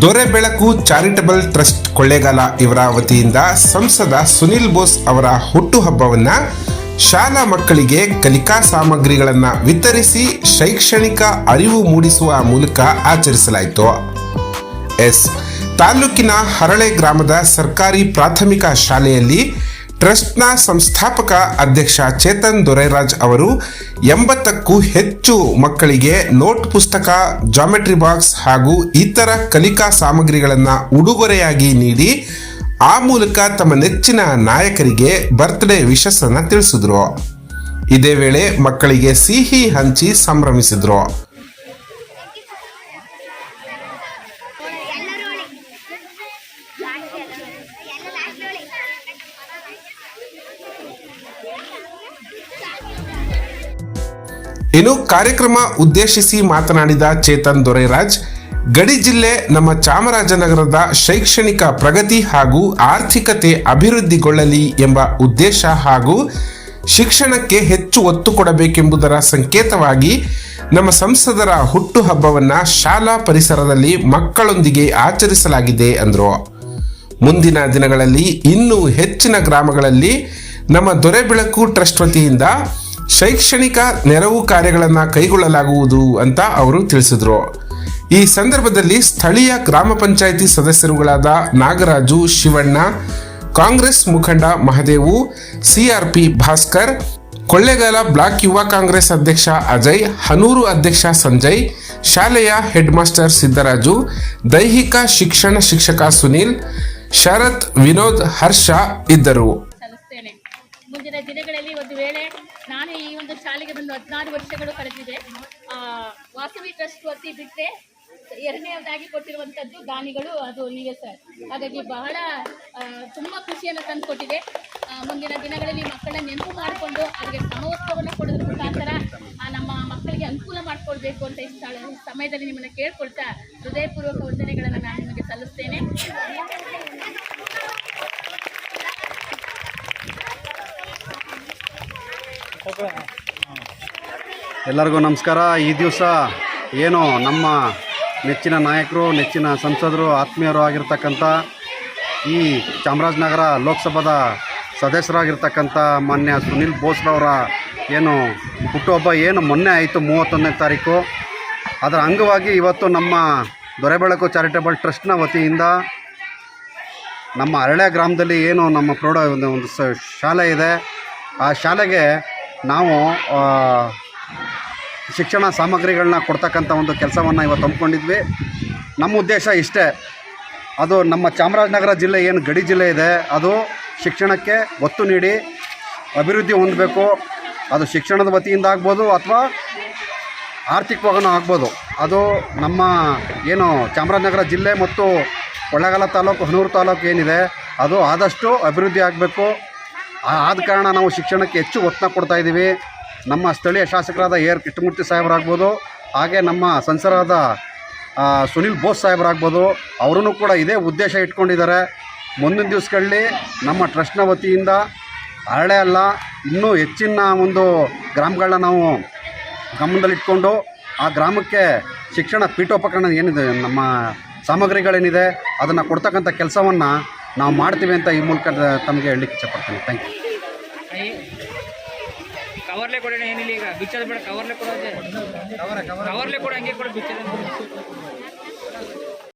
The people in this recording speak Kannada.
ದೊರೆ ಬೆಳಕು ಚಾರಿಟಬಲ್ ಟ್ರಸ್ಟ್ ಕೊಳ್ಳೇಗಾಲ ಇವರ ವತಿಯಿಂದ ಸಂಸದ ಸುನಿಲ್ ಬೋಸ್ ಅವರ ಹುಟ್ಟುಹಬ್ಬವನ್ನ ಶಾಲಾ ಮಕ್ಕಳಿಗೆ ಕಲಿಕಾ ಸಾಮಗ್ರಿಗಳನ್ನ ವಿತರಿಸಿ ಶೈಕ್ಷಣಿಕ ಅರಿವು ಮೂಡಿಸುವ ಮೂಲಕ ಆಚರಿಸಲಾಯಿತು. ಎಸ್. ತಾಲೂಕಿನ ಹರಳೆ ಗ್ರಾಮದ ಸರ್ಕಾರಿ ಪ್ರಾಥಮಿಕ ಶಾಲೆಯಲ್ಲಿ ಟ್ರಸ್ಟ್ನ ಸಂಸ್ಥಾಪಕ ಅಧ್ಯಕ್ಷ ಚೇತನ್ ದೊರೈರಾಜ್ ಅವರು, ಎಂಬತ್ತಕ್ಕೂ ಹೆಚ್ಚು ಮಕ್ಕಳಿಗೆ ನೋಟ್ ಪುಸ್ತಕ, ಜಾಮೆಟ್ರಿ ಬಾಕ್ಸ್ ಹಾಗೂ ಇತರ ಕಲಿಕಾ ಸಾಮಗ್ರಿಗಳನ್ನು ಉಡುಗೊರೆಯಾಗಿ ನೀಡಿ, ಆ ಮೂಲಕ ತಮ್ಮ ನೆಚ್ಚಿನ ನಾಯಕರಿಗೆ ಬರ್ತ್ಡೇ ವಿಶಸ್ಸನ್ನು ತಿಳಿಸಿದ್ರು. ಇದೇ ವೇಳೆ ಮಕ್ಕಳಿಗೆ ಸಿಹಿ ಹಂಚಿ ಸಂಭ್ರಮಿಸಿದ್ರು. ಇನ್ನು ಕಾರ್ಯಕ್ರಮ ಉದ್ದೇಶಿಸಿ ಮಾತನಾಡಿದ ಚೇತನ್ ದೊರೈರಾಜ್, ಗಡಿ ಜಿಲ್ಲೆ ನಮ್ಮ ಚಾಮರಾಜನಗರದ ಶೈಕ್ಷಣಿಕ ಪ್ರಗತಿ ಹಾಗೂ ಆರ್ಥಿಕತೆ ಅಭಿವೃದ್ಧಿಗೊಳ್ಳಲಿ ಎಂಬ ಉದ್ದೇಶ ಹಾಗೂ ಶಿಕ್ಷಣಕ್ಕೆ ಹೆಚ್ಚು ಒತ್ತು ಕೊಡಬೇಕೆಂಬುದರ ಸಂಕೇತವಾಗಿ ನಮ್ಮ ಸಂಸದರ ಹುಟ್ಟುಹಬ್ಬವನ್ನು ಶಾಲಾ ಪರಿಸರದಲ್ಲಿ ಮಕ್ಕಳೊಂದಿಗೆ ಆಚರಿಸಲಾಗಿದೆ ಅಂದರು. ಮುಂದಿನ ದಿನಗಳಲ್ಲಿ ಇನ್ನೂ ಹೆಚ್ಚಿನ ಗ್ರಾಮಗಳಲ್ಲಿ ನಮ್ಮ ದೊರೆಬೆಳಕು ಟ್ರಸ್ಟ್ ವತಿಯಿಂದ ಶೈಕ್ಷಣಿಕ ನೆರವು ಕಾರ್ಯಗಳನ್ನು ಕೈಗೊಳ್ಳಲಾಗುವುದು ಅಂತ ಅವರು ತಿಳಿಸಿದರು. ಈ ಸಂದರ್ಭದಲ್ಲಿ ಸ್ಥಳೀಯ ಗ್ರಾಮ ಪಂಚಾಯಿತಿ ಸದಸ್ಯರುಗಳಾದ ನಾಗರಾಜು, ಶಿವಣ್ಣ, ಕಾಂಗ್ರೆಸ್ ಮುಖಂಡ ಮಹದೇವು ಸಿಆರ್ಪಿ ಭಾಸ್ಕರ್, ಕೊಳ್ಳೇಗಾಲ ಬ್ಲಾಕ್ ಯುವ ಕಾಂಗ್ರೆಸ್ ಅಧ್ಯಕ್ಷ ಅಜಯ್, ಹನೂರು ಅಧ್ಯಕ್ಷ ಸಂಜಯ್, ಶಾಲೆಯ ಹೆಡ್ ಮಾಸ್ಟರ್ ಸಿದ್ದರಾಜು, ದೈಹಿಕ ಶಿಕ್ಷಣ ಶಿಕ್ಷಕ ಸುನೀಲ್, ಶರತ್ ವಿನೋದ್ ಹರ್ಷ ಇದ್ದರು. ಮುಂದಿನ ದಿನಗಳಲ್ಲಿ ಒಂದು ವೇಳೆ ನಾನು ಈ ಒಂದು ಶಾಲೆಗೆ ಬಂದು ಹದಿನಾರು ವರ್ಷಗಳು ಕಳೆದಿದೆ. ವಾಸವಿ ಟ್ರಸ್ಟ್ ವತಿ ಬಿಟ್ಟರೆ ಎರಡನೇದಾಗಿ ಕೊಟ್ಟಿರುವಂಥದ್ದು ದಾನಿಗಳು ಅದು ನೀವೇ ಸರ್. ಹಾಗಾಗಿ ಬಹಳ ತುಂಬ ಖುಷಿಯನ್ನು ತಂದುಕೊಟ್ಟಿದೆ. ಮುಂದಿನ ದಿನಗಳಲ್ಲಿ ಮಕ್ಕಳ ನೆನಪು ಮಾಡಿಕೊಂಡು ಅವರಿಗೆ ಸಮವಸ್ತ್ರವನ್ನು ಕೊಡೋದ್ರ ಮುಖಾಂತರ ನಮ್ಮ ಮಕ್ಕಳಿಗೆ ಅನುಕೂಲ ಮಾಡಿಕೊಡ್ಬೇಕು ಅಂತ ಈ ಸಮಯದಲ್ಲಿ ನಿಮ್ಮನ್ನು ಕೇಳ್ಕೊಳ್ತಾ ಹೃದಯಪೂರ್ವಕ ವಂದನೆಗಳನ್ನು ನಾನು ನಿಮಗೆ ಸಲ್ಲಿಸ್ತೇನೆ. ಎಲ್ಲರಿಗೂ ನಮಸ್ಕಾರ. ಈ ದಿವಸ ಏನು ನಮ್ಮ ನೆಚ್ಚಿನ ನಾಯಕರು, ನೆಚ್ಚಿನ ಸಂಸದರು, ಆತ್ಮೀಯರು ಆಗಿರ್ತಕ್ಕಂಥ ಈ ಚಾಮರಾಜನಗರ ಲೋಕಸಭಾದ ಸದಸ್ಯರಾಗಿರ್ತಕ್ಕಂಥ ಮಾನ್ಯ ಸುನಿಲ್ ಬೋಸ್ರವರ ಏನು ಹುಟ್ಟುಹಬ್ಬ ಏನು ಮೊನ್ನೆ ಆಯಿತು ಮೂವತ್ತೊಂದನೇ ತಾರೀಕು. ಅದರ ಅಂಗವಾಗಿ ಇವತ್ತು ನಮ್ಮ ದೊರೆಬೆಳಕು ಚಾರಿಟಬಲ್ ಟ್ರಸ್ಟ್ನ ವತಿಯಿಂದ ನಮ್ಮ ಅರಳೆ ಗ್ರಾಮದಲ್ಲಿ ಏನು ನಮ್ಮ ಪ್ರೌಢ ಒಂದು ಒಂದು ಶಾಲೆ ಇದೆ. ಆ ಶಾಲೆಗೆ ನಾವು ಶಿಕ್ಷಣ ಸಾಮಗ್ರಿಗಳನ್ನ ಕೊಡ್ತಕ್ಕಂಥ ಒಂದು ಕೆಲಸವನ್ನು ಇವತ್ತು ಹಮ್ಮಿಕೊಂಡಿದ್ವಿ. ನಮ್ಮ ಉದ್ದೇಶ ಇಷ್ಟೇ. ಅದು ನಮ್ಮ ಚಾಮರಾಜನಗರ ಜಿಲ್ಲೆ ಏನು ಗಡಿ ಜಿಲ್ಲೆ ಇದೆ, ಅದು ಶಿಕ್ಷಣಕ್ಕೆ ಒತ್ತು ನೀಡಿ ಅಭಿವೃದ್ಧಿ ಹೊಂದಬೇಕು. ಅದು ಶಿಕ್ಷಣದ ವತಿಯಿಂದ ಆಗ್ಬೋದು ಅಥವಾ ಆರ್ಥಿಕವಾಗೂ ಆಗ್ಬೋದು. ಅದು ನಮ್ಮ ಏನು ಚಾಮರಾಜನಗರ ಜಿಲ್ಲೆ ಮತ್ತು ಕೊಳ್ಳೇಗಾಲ ತಾಲೂಕು, ಹನೂರು ತಾಲೂಕು ಏನಿದೆ, ಅದು ಆದಷ್ಟು ಅಭಿವೃದ್ಧಿ ಆಗಬೇಕು. ಆದ ಕಾರಣ ನಾವು ಶಿಕ್ಷಣಕ್ಕೆ ಹೆಚ್ಚು ಒತ್ತನ್ನ ಕೊಡ್ತಾ ಇದ್ದೀವಿ. ನಮ್ಮ ಸ್ಥಳೀಯ ಶಾಸಕರಾದ ಎ. ಆರ್. ಕೃಷ್ಣಮೂರ್ತಿ ಸಾಹೇಬರಾಗ್ಬೋದು, ಹಾಗೆ ನಮ್ಮ ಸಂಸದರಾದ ಸುನಿಲ್ ಬೋಸ್ ಸಾಹೇಬರಾಗ್ಬೋದು ಅವರೂ ಕೂಡ ಇದೇ ಉದ್ದೇಶ ಇಟ್ಕೊಂಡಿದ್ದಾರೆ. ಮುಂದಿನ ದಿವಸಗಳಲ್ಲಿ ನಮ್ಮ ಟ್ರಸ್ಟ್ನ ವತಿಯಿಂದ ಹರಳೆ ಅಲ್ಲ, ಇನ್ನೂ ಹೆಚ್ಚಿನ ಒಂದು ಗ್ರಾಮಗಳನ್ನ ನಾವು ಗಮನದಲ್ಲಿಟ್ಕೊಂಡು ಆ ಗ್ರಾಮಕ್ಕೆ ಶಿಕ್ಷಣ ಪೀಠೋಪಕರಣ ಏನಿದೆ, ನಮ್ಮ ಸಾಮಗ್ರಿಗಳೇನಿದೆ, ಅದನ್ನು ಕೊಡ್ತಕ್ಕಂಥ ಕೆಲಸವನ್ನು ನಾವು ಮಾಡ್ತೀವಿ ಅಂತ ಈ ಮೂಲಕ ತಮಗೆ ಹೇಳಲಿಕ್ಕೆ ಇಷ್ಟಪಡ್ತೀನಿ ಥ್ಯಾಂಕ್ ಯು ಕವರ್ಲೆ ಕೊಡೋಣ ಏನಿಲ್ಲ ಈಗ. ಬಿಚ್ಚೋದು ಬೇಡ ಕವರ್ಲೆ ಕೊಡೋದೆ. ಕವರ್ಲೆ ಕೊಡು ಹಂಗೆ ಕೊಡು ಬಿಚ್ಚೋದು